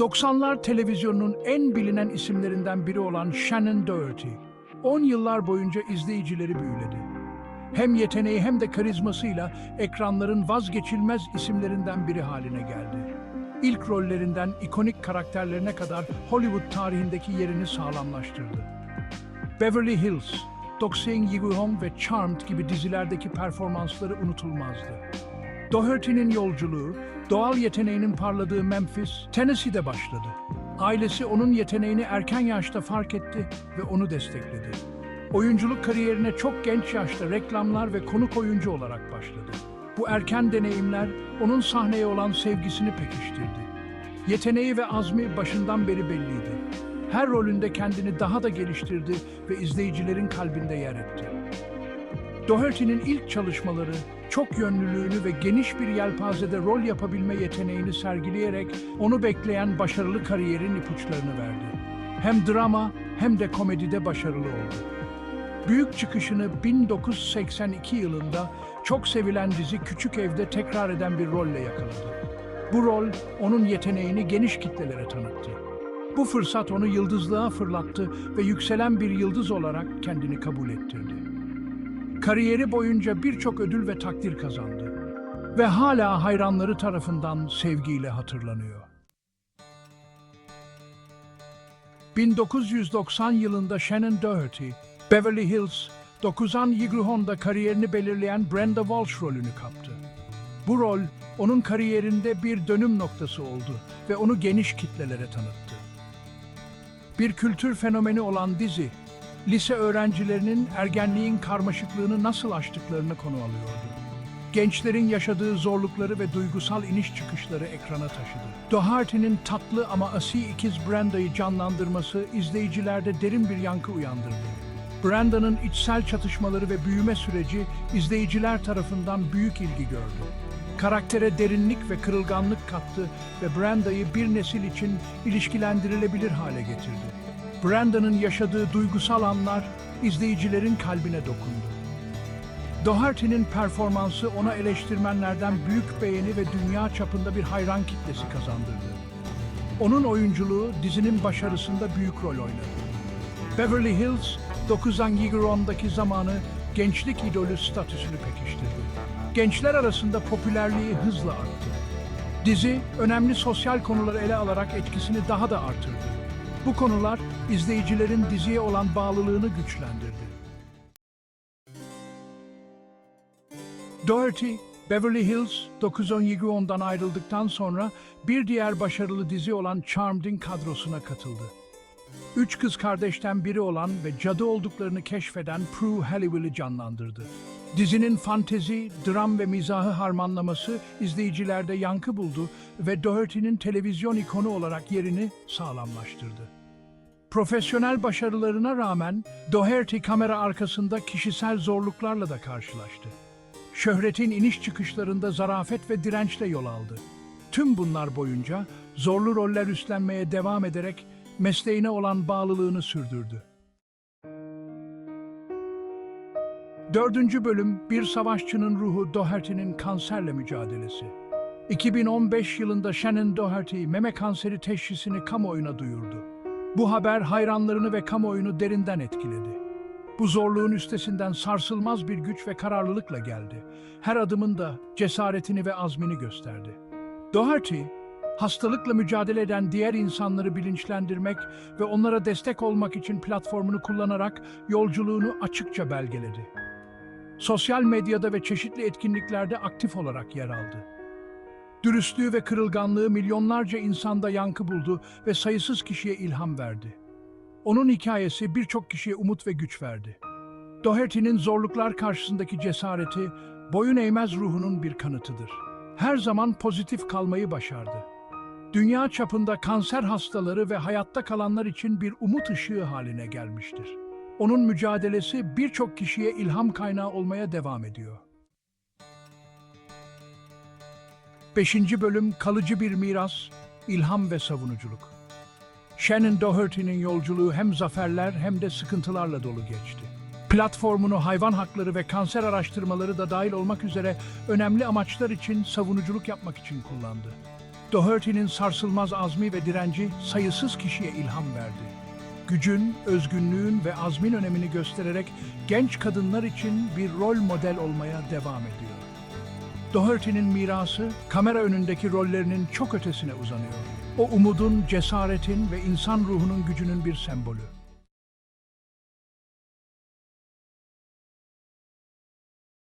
90'lar televizyonunun en bilinen isimlerinden biri olan Shannon Doherty, 10 yıllar boyunca izleyicileri büyüledi. Hem yeteneği hem de karizmasıyla ekranların vazgeçilmez isimlerinden biri haline geldi. İlk rollerinden ikonik karakterlerine kadar Hollywood tarihindeki yerini sağlamlaştırdı. Beverly Hills, Doxing Yiguhom ve Charmed gibi dizilerdeki performansları unutulmazdı. Doherty'nin yolculuğu, doğal yeteneğinin parladığı Memphis, Tennessee'de başladı. Ailesi onun yeteneğini erken yaşta fark etti ve onu destekledi. Oyunculuk kariyerine çok genç yaşta reklamlar ve konuk oyuncu olarak başladı. Bu erken deneyimler onun sahneye olan sevgisini pekiştirdi. Yeteneği ve azmi başından beri belliydi. Her rolünde kendini daha da geliştirdi ve izleyicilerin kalbinde yer etti. Doherty'nin ilk çalışmaları, çok yönlülüğünü ve geniş bir yelpazede rol yapabilme yeteneğini sergileyerek onu bekleyen başarılı kariyerin ipuçlarını verdi. Hem drama hem de komedide başarılı oldu. Büyük çıkışını 1982 yılında çok sevilen dizi Küçük Ev'de tekrar eden bir rolle yakaladı. Bu rol onun yeteneğini geniş kitlelere tanıttı. Bu fırsat onu yıldızlığa fırlattı ve yükselen bir yıldız olarak kendini kabul ettirdi. Kariyeri boyunca birçok ödül ve takdir kazandı ve hala hayranları tarafından sevgiyle hatırlanıyor. 1990 yılında Shannon Doherty, Beverly Hills, 9'an Yigruhon'da kariyerini belirleyen Brenda Walsh rolünü kaptı. Bu rol onun kariyerinde bir dönüm noktası oldu ve onu geniş kitlelere tanıttı. Bir kültür fenomeni olan dizi, lise öğrencilerinin ergenliğin karmaşıklığını nasıl aştıklarını konu alıyordu. Gençlerin yaşadığı zorlukları ve duygusal iniş çıkışları ekrana taşıdı. Doherty'nin tatlı ama asi ikiz Brenda'yı canlandırması izleyicilerde derin bir yankı uyandırdı. Branda'nın içsel çatışmaları ve büyüme süreci izleyiciler tarafından büyük ilgi gördü. Karaktere derinlik ve kırılganlık kattı ve Branda'yı bir nesil için ilişkilendirilebilir hale getirdi. Branda'nın yaşadığı duygusal anlar izleyicilerin kalbine dokundu. Doherty'nin performansı ona eleştirmenlerden büyük beğeni ve dünya çapında bir hayran kitlesi kazandırdı. Onun oyunculuğu dizinin başarısında büyük rol oynadı. Beverly Hills, 9 Angigeron'daki zamanı gençlik idolü statüsünü pekiştirdi. Gençler arasında popülerliği hızla arttı. Dizi, önemli sosyal konuları ele alarak etkisini daha da artırdı. Bu konular izleyicilerin diziye olan bağlılığını güçlendirdi. Doherty, Beverly Hills 910'dan ayrıldıktan sonra bir diğer başarılı dizi olan Charmed'in kadrosuna katıldı. Üç kız kardeşten biri olan ve cadı olduklarını keşfeden Prue Halliwell'i canlandırdı. Dizinin fantezi, dram ve mizahı harmanlaması izleyicilerde yankı buldu ve Doherty'nin televizyon ikonu olarak yerini sağlamlaştırdı. Profesyonel başarılarına rağmen Doherty kamera arkasında kişisel zorluklarla da karşılaştı. Şöhretin iniş çıkışlarında zarafet ve dirençle yol aldı. Tüm bunlar boyunca zorlu roller üstlenmeye devam ederek mesleğine olan bağlılığını sürdürdü. Dördüncü bölüm Bir Savaşçının Ruhu Doherty'nin kanserle mücadelesi. 2015 yılında Shannon Doherty meme kanseri teşhisini kamuoyuna duyurdu. Bu haber hayranlarını ve kamuoyunu derinden etkiledi. Bu zorluğun üstesinden sarsılmaz bir güç ve kararlılıkla geldi. Her adımında cesaretini ve azmini gösterdi. Doherty, hastalıkla mücadele eden diğer insanları bilinçlendirmek ve onlara destek olmak için platformunu kullanarak yolculuğunu açıkça belgeledi. Sosyal medyada ve çeşitli etkinliklerde aktif olarak yer aldı. Dürüstlüğü ve kırılganlığı milyonlarca insanda yankı buldu ve sayısız kişiye ilham verdi. Onun hikayesi birçok kişiye umut ve güç verdi. Doherty'nin zorluklar karşısındaki cesareti, boyun eğmez ruhunun bir kanıtıdır. Her zaman pozitif kalmayı başardı. Dünya çapında kanser hastaları ve hayatta kalanlar için bir umut ışığı haline gelmiştir. Onun mücadelesi birçok kişiye ilham kaynağı olmaya devam ediyor. 5. bölüm kalıcı bir miras, ilham ve savunuculuk. Shannon Doherty'nin yolculuğu hem zaferler hem de sıkıntılarla dolu geçti. Platformunu hayvan hakları ve kanser araştırmaları da dahil olmak üzere önemli amaçlar için savunuculuk yapmak için kullandı. Doherty'nin sarsılmaz azmi ve direnci sayısız kişiye ilham verdi. Gücün, özgünlüğün ve azmin önemini göstererek genç kadınlar için bir rol model olmaya devam ediyor. Doherty'nin mirası kamera önündeki rollerinin çok ötesine uzanıyor. O umudun, cesaretin ve insan ruhunun gücünün bir sembolü.